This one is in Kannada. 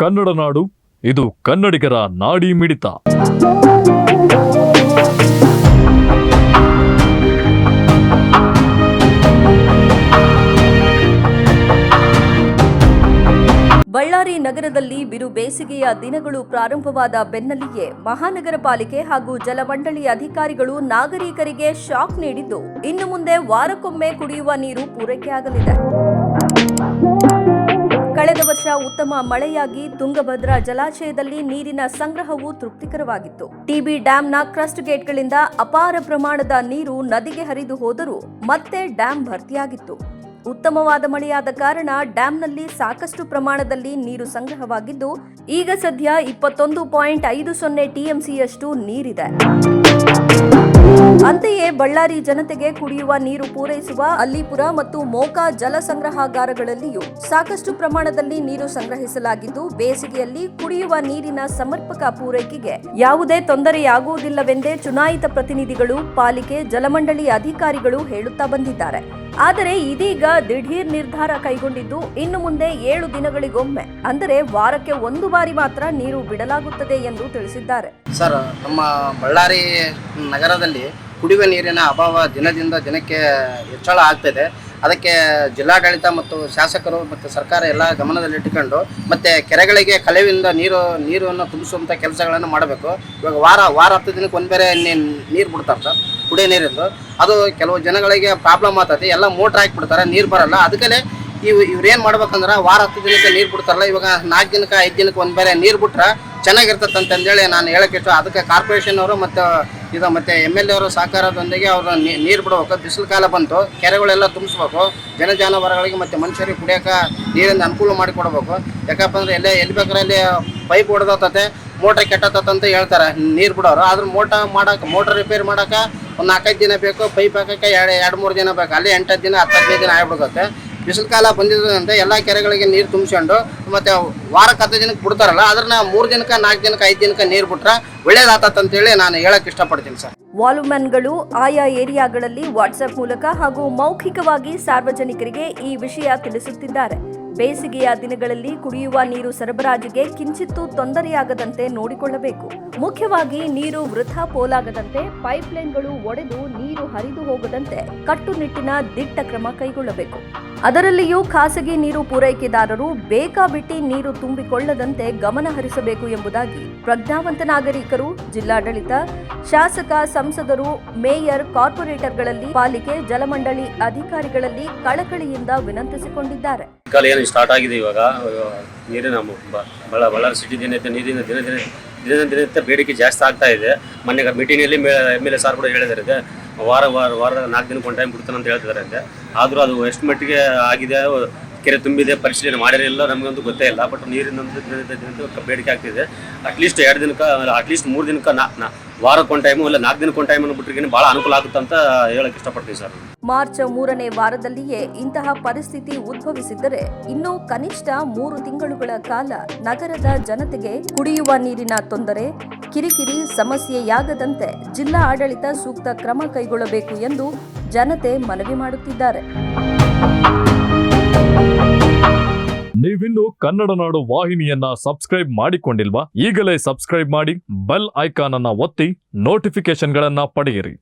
ಕನ್ನಡ ನಾಡು, ಇದು ಕನ್ನಡಿಗರ ನಾಡಿ ಮಿಡಿತ. ಬಳ್ಳಾರಿ ನಗರದಲ್ಲಿ ಬಿರು ಬೇಸಿಗೆಯ ದಿನಗಳು ಪ್ರಾರಂಭವಾದ ಬೆನ್ನಲ್ಲಿಯೇ ಮಹಾನಗರ ಪಾಲಿಕೆ ಹಾಗೂ ಜಲಮಂಡಳಿ ಅಧಿಕಾರಿಗಳು ನಾಗರಿಕರಿಗೆ ಶಾಕ್ ನೀಡಿದ್ದು. ಇನ್ನು ಮುಂದೆ ವಾರಕ್ಕೊಮ್ಮೆ ಕುಡಿಯುವ ನೀರು ಪೂರೈಕೆಯಾಗಲಿದೆ. ಕಳೆದ ವರ್ಷ ಉತ್ತಮ ಮಳೆಯಾಗಿ ತುಂಗಭದ್ರಾ ಜಲಾಶಯದಲ್ಲಿ ನೀರಿನ ಸಂಗ್ರಹವು ತೃಪ್ತಿಕರವಾಗಿತ್ತು. ಟಿಬಿ ಡ್ಯಾಂನ ಕ್ರಸ್ಟ್ ಗೇಟ್ಗಳಿಂದ ಅಪಾರ ಪ್ರಮಾಣದ ನೀರು ನದಿಗೆ ಹರಿದು ಹೋದರೂ ಮತ್ತೆ ಡ್ಯಾಂ ಭರ್ತಿಯಾಗಿತ್ತು. ಉತ್ತಮವಾದ ಮಳೆಯಾದ ಕಾರಣ ಡ್ಯಾಂನಲ್ಲಿ ಸಾಕಷ್ಟು ಪ್ರಮಾಣದಲ್ಲಿ ನೀರು ಸಂಗ್ರಹವಾಗಿದ್ದು, ಈಗ ಸದ್ಯ ಇಪ್ಪತ್ತೊಂದು ಪಾಯಿಂಟ್ ಐದು ಸೊನ್ನೆ ಟಿಎಂಸಿಯಷ್ಟು ನೀರಿದೆ. ಅಂತೆಯೇ ಬಳ್ಳಾರಿ ಜನತೆಗೆ ಕುಡಿಯುವ ನೀರು ಪೂರೈಸುವ ಅಲ್ಲಿಪುರ ಮತ್ತು ಮೋಕಾ ಜಲ ಸಂಗ್ರಹಾಗಾರಗಳಲ್ಲಿಯೂ ಸಾಕಷ್ಟು ಪ್ರಮಾಣದಲ್ಲಿ ನೀರು ಸಂಗ್ರಹಿಸಲಾಗಿದ್ದು, ಬೇಸಿಗೆಯಲ್ಲಿ ಕುಡಿಯುವ ನೀರಿನ ಸಮರ್ಪಕ ಪೂರೈಕೆಗೆ ಯಾವುದೇ ತೊಂದರೆಯಾಗುವುದಿಲ್ಲವೆಂದೇ ಚುನಾಯಿತ ಪ್ರತಿನಿಧಿಗಳು, ಪಾಲಿಕೆ, ಜಲಮಂಡಳಿ ಅಧಿಕಾರಿಗಳು ಹೇಳುತ್ತಾ ಬಂದಿದ್ದಾರೆ. ಆದರೆ ಇದೀಗ ದಿಢೀರ್ ನಿರ್ಧಾರ ಕೈಗೊಂಡಿದ್ದು ಇನ್ನು ಮುಂದೆ ಏಳು ದಿನಗಳಿಗೊಮ್ಮೆ. ಅಂದರೆ ವಾರಕ್ಕೆ ಒಂದು ಬಾರಿ ಮಾತ್ರ ನೀರು ಬಿಡಲಾಗುತ್ತದೆ ಎಂದು ತಿಳಿಸಿದ್ದಾರೆ. ಸರ್, ನಮ್ಮ ಬಳ್ಳಾರಿ ನಗರದಲ್ಲಿ ಕುಡಿಯುವ ನೀರಿನ ಅಭಾವ ದಿನದಿಂದ ದಿನಕ್ಕೆ ಹೆಚ್ಚಳ ಆಗ್ತಿದೆ. ಅದಕ್ಕೆ ಜಿಲ್ಲಾಡಳಿತ ಮತ್ತು ಶಾಸಕರು ಮತ್ತು ಸರ್ಕಾರ ಎಲ್ಲ ಗಮನದಲ್ಲಿಟ್ಟುಕೊಂಡು ಮತ್ತು ಕೆರೆಗಳಿಗೆ ಕಲೆಯಿಂದ ನೀರು, ನೀರನ್ನು ತುಂಬಿಸುವಂಥ ಕೆಲಸಗಳನ್ನು ಮಾಡಬೇಕು. ಇವಾಗ ವಾರ ವಾರ ಹತ್ತು ದಿನಕ್ಕೆ ಒಂದು ಬೇರೆ ನೀರು ಬಿಡ್ತಾರೆ ಸರ್. ಕುಡಿಯೋ ನೀರಿಂದು ಅದು ಕೆಲವು ಜನಗಳಿಗೆ ಪ್ರಾಬ್ಲಮ್ ಆತೈತಿ ಎಲ್ಲ ಮೋಟ್ರ್ ಹಾಕಿಬಿಡ್ತಾರೆ, ನೀರು ಬರಲ್ಲ. ಅದಕ್ಕೆ ಇವು, ಇವ್ರು ಏನು ಮಾಡ್ಬೇಕಂದ್ರೆ ವಾರ ಹತ್ತು ದಿನಕ್ಕೆ ನೀರು ಬಿಡ್ತಾರಲ್ಲ, ಇವಾಗ ನಾಲ್ಕು ದಿನಕ್ಕೆ, ಐದು ದಿನಕ್ಕೆ ಒಂದು ಬೇರೆ ನೀರು ಬಿಟ್ರೆ ಚೆನ್ನಾಗಿರ್ತದೆ ಅಂತಂದೇಳಿ ನಾನು ಹೇಳಕ್ಕೆ ಇಷ್ಟ ಅದಕ್ಕೆ ಕಾರ್ಪೊರೇಷನ್ ಅವರು ಮತ್ತು ಇದು ಮತ್ತು ಎಂ ಎಲ್ ಎ ಅವರ, ಸಹಕಾರದೊಂದಿಗೆ ಅವರು ನೀರು ಬಿಡ್ಬೇಕು. ಬಿಸಿಲು ಕಾಲ ಬಂತು, ಕೆರೆಗಳೆಲ್ಲ ತುಂಬಿಸ್ಬೇಕು. ಜನ ಜಾನುವಾರುಗಳಿಗೆ ಮತ್ತು ಮನುಷ್ಯರಿಗೆ ಕುಡಿಯೋಕೆ ನೀರಿಂದ ಅನುಕೂಲ ಮಾಡಿಕೊಡ್ಬೇಕು. ಯಾಕಪ್ಪ ಅಂದ್ರೆ ಎಲ್ಲೇ, ಎಲ್ಲಿ ಬೇಕಾದ್ರೆ ಅಲ್ಲಿ ಪೈಪ್ ಹೊಡೆದತ್ತೆ. ಮೋಟ್ರ್ ಕೆಟ್ಟತ್ತಂತ ಹೇಳ್ತಾರೆ, ನೀರು ಬಿಡೋರು. ಆದ್ರೆ ಮೋಟ ಮಾಡೋಕೆ, ಮೋಟ್ರ್ ರಿಪೇರ್ ಮಾಡೋಕೆ ಒಂದು ನಾಲ್ಕೈದು ದಿನ ಬೇಕು ಪೈಪ್ ಹಾಕೋಕ್ಕೆ ಎರಡು ಎರಡು, ಮೂರು ದಿನ ಬೇಕು. ಅಲ್ಲಿ ಎಂಟು ದಿನ, ಹತ್ತು, ಹದಿನೈದು ದಿನ ಆಗ್ಬಿಡುತ್ತೆ. ಬಿಸಿಲು ಕಾಲ ಬಂದಿರೋದಂತೆ ಎಲ್ಲ ಕೆರೆಗಳಿಗೆ ನೀರು ತುಂಬಿಸ್ಕೊಂಡು ಮತ್ತು ವಾರಕ್ಕೆ ಹತ್ತು ದಿನಕ್ಕೆ ಬಿಡ್ತಾರಲ್ಲ ಅದನ್ನ ಮೂರು ದಿನಕ್ಕೆ, ನಾಲ್ಕು ದಿನಕ್ಕೆ, ಐದು ದಿನಕ್ಕೆ ನೀರು ಬಿಟ್ರೆ ಅಂತೇಳಿ ನಾನು ಹೇಳಕ್ಕೆ ಇಷ್ಟಪಡ್ತೀನಿ ಸರ್. ವಾಲುಮನ್ಗಳು ಆಯಾ ಏರಿಯಾಗಳಲ್ಲಿ ವಾಟ್ಸ್ಆಪ್ ಮೂಲಕ ಹಾಗೂ ಮೌಖಿಕವಾಗಿ ಸಾರ್ವಜನಿಕರಿಗೆ ಈ ವಿಷಯ ತಿಳಿಸುತ್ತಿದ್ದಾರೆ. ಬೇಸಿಗೆಯ ದಿನಗಳಲ್ಲಿ ಕುಡಿಯುವ ನೀರು ಸರಬರಾಜಿಗೆ ಕಿಂಚಿತ್ತೂ ತೊಂದರೆಯಾಗದಂತೆ ನೋಡಿಕೊಳ್ಳಬೇಕು. ಮುಖ್ಯವಾಗಿ ನೀರು ವೃಥಾ ಪೋಲಾಗದಂತೆ ಪೈಪ್ಲೈನ್ಗಳು ಒಡೆದು ನೀರು ಹರಿದು ಹೋಗದಂತೆ ಕಟ್ಟುನಿಟ್ಟಿನ ದಿಟ್ಟ ಕ್ರಮ ಕೈಗೊಳ್ಳಬೇಕು. ಅದರಲ್ಲಿಯೂ ಖಾಸಗಿ ನೀರು ಪೂರೈಕೆದಾರರು ಬೇಕಾಬಿಟ್ಟಿ ನೀರು ತುಂಬಿಕೊಳ್ಳದಂತೆ ಗಮನ ಹರಿಸಬೇಕು ಎಂಬುದಾಗಿ ಪ್ರಜ್ಞಾವಂತ ನಾಗರಿಕರು, ಜಿಲ್ಲಾಡಳಿತ, ಶಾಸಕ, ಸಂಸದರು, ಮೇಯರ್, ಕಾರ್ಪೊರೇಟರ್ಗಳಲ್ಲಿ ಪಾಲಿಕೆ, ಜಲಮಂಡಳಿ ಅಧಿಕಾರಿಗಳಲ್ಲಿ ಕಳಕಳಿಯಿಂದ ವಿನಂತಿಸಿಕೊಂಡಿದ್ದಾರೆ ಏನು ಸ್ಟಾರ್ಟ್ ಆಗಿದೆ ಇವಾಗ ನೀರಿನ ಬಹಳ ಬಹಳ ಬಳ, ಬಳ್ಳಾರಿ ಸಿಟಿ ದಿನ ಬೇಡಿಕೆ ಜಾಸ್ತಿ ಆಗ್ತಾ ಇದೆ ಮೊನ್ನೆ ಮೀಟಿಂಗಲ್ಲಿ ಎಂ ಎಲ್ ಎ ಸಾರ್ ಕೂಡ ಹೇಳಿದ್ದಾರೆ. ವಾರ ವಾರ ವಾರ ನಾಲ್ಕು ದಿನಕ್ಕೆ ಒಂದು ಟೈಮ್ ಬಿಡ್ತಾನೆ ಅಂತ ಹೇಳ್ತಿದ್ದಾರೆ ಅಂತೆ ಆದರೂ ಅದು ಎಷ್ಟು ಮಟ್ಟಿಗೆ ಆಗಿದೆ ಕೆರೆ ತುಂಬಿದೆ, ಪರಿಶೀಲನೆ ಮಾಡಿರಲಿಲ್ಲ ನಮಗಂತೂ ಗೊತ್ತೇ ಇಲ್ಲ ಬಟ್ ನೀರಿನ ಬೇಡಿಕೆ ಆಗ್ತಿದೆ. ಅಟ್ಲೀಸ್ಟ್ ಎರಡು ದಿನಕ್ಕೆ ಅಟ್ಲೀಸ್ಟ್ ಮೂರು ದಿನಕ್ಕೆ ನಾ ವಾರಕ್ಕೊಂದು ಟೈಮು ಇಲ್ಲ, ನಾಲ್ಕು ದಿನಕ್ಕೆ ಟೈಮ್ ಅನ್ನೋಬಿಟ್ರಿಗೆ ಭಾಳ ಅನುಕೂಲ ಆಗುತ್ತೆ ಅಂತ ಹೇಳಕ್ಕೆ ಇಷ್ಟಪಡ್ತೀವಿ ಸರ್. ಮಾರ್ಚ್ ಮೂರನೇ ವಾರದಲ್ಲಿಯೇ ಇಂತಹ ಪರಿಸ್ಥಿತಿ ಉದ್ಭವಿಸಿದ್ದರೆ ಇನ್ನೂ ಕನಿಷ್ಠ ಮೂರು ತಿಂಗಳುಗಳ ಕಾಲ ನಗರದ ಜನತೆಗೆ ಕುಡಿಯುವ ನೀರಿನ ತೊಂದರೆ ಕಿರಿಕಿರಿ ಸಮಸ್ಯೆಯಾಗದಂತೆ ಜಿಲ್ಲಾ ಆಡಳಿತ ಸೂಕ್ತ ಕ್ರಮ ಕೈಗೊಳ್ಳಬೇಕು ಎಂದು ಜನತೆ ಮನವಿ ಮಾಡುತ್ತಿದ್ದಾರೆ. ನೀವಿನ್ನು ಕನ್ನಡ ನಾಡು ವಾಹಿನಿಯನ್ನ ಸಬ್ಸ್ಕ್ರೈಬ್ ಮಾಡಿಕೊಂಡಿಲ್ವಾ? ಈಗಲೇ ಸಬ್ಸ್ಕ್ರೈಬ್ ಮಾಡಿ, ಬೆಲ್ ಐಕಾನ್ ಅನ್ನ ಒತ್ತಿ ನೋಟಿಫಿಕೇಶನ್ಗಳನ್ನ ಪಡೆಯಿರಿ.